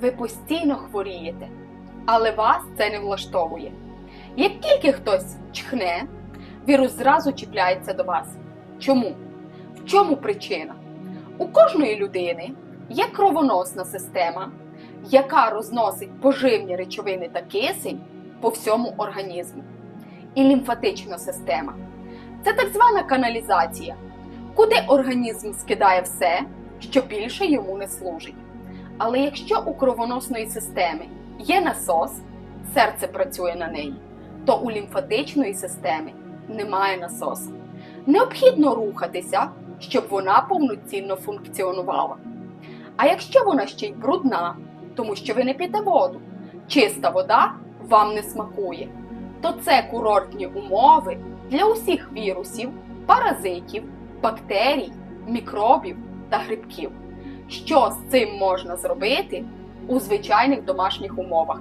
ви постійно хворієте, але вас це не влаштовує. Як тільки хтось чхне, вірус зразу чіпляється до вас. Чому? В чому причина? У кожної людини є кровоносна система, яка розносить поживні речовини та кисень по всьому організму, і лімфатична система. Це так звана каналізація, куди організм скидає все, що більше йому не служить. Але якщо у кровоносної системи є насос, серце працює на неї, то у лімфатичної системи немає насосу. Необхідно рухатися, щоб вона повноцінно функціонувала. А якщо вона ще й брудна, тому що ви не п'єте воду, чиста вода вам не смакує, то це курортні умови для усіх вірусів, паразитів, бактерій, мікробів та грибків. Що з цим можна зробити у звичайних домашніх умовах?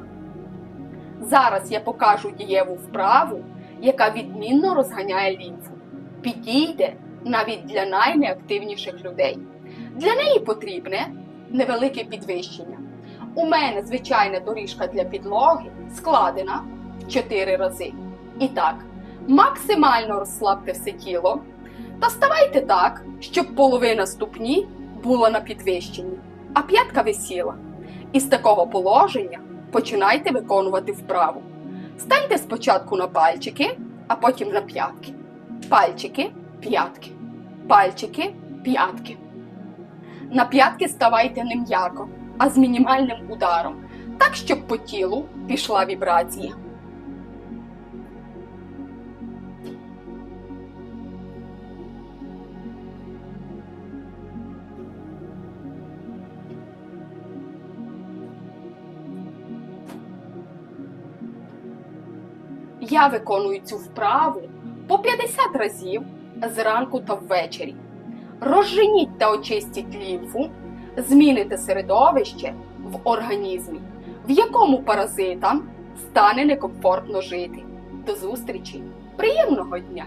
Зараз я покажу дієву вправу, яка відмінно розганяє лімфу. Підійде навіть для найнеактивніших людей. Для неї потрібне невелике підвищення. У мене звичайна доріжка для підлоги складена в 4 рази. І так, максимально розслабте все тіло та ставайте так, щоб половина ступні була на підвищенні, а п'ятка висіла. І з такого положення починайте виконувати вправу. Станьте спочатку на пальчики, а потім на п'ятки. Пальчики, п'ятки, пальчики, п'ятки. На п'ятки ставайте не м'яко, а з мінімальним ударом, так, щоб по тілу пішла вібрація. Я виконую цю вправу по 50 разів зранку та ввечері. Розженіть та очистіть лімфу, зміните середовище в організмі, в якому паразитам стане некомфортно жити. До зустрічі! Приємного дня!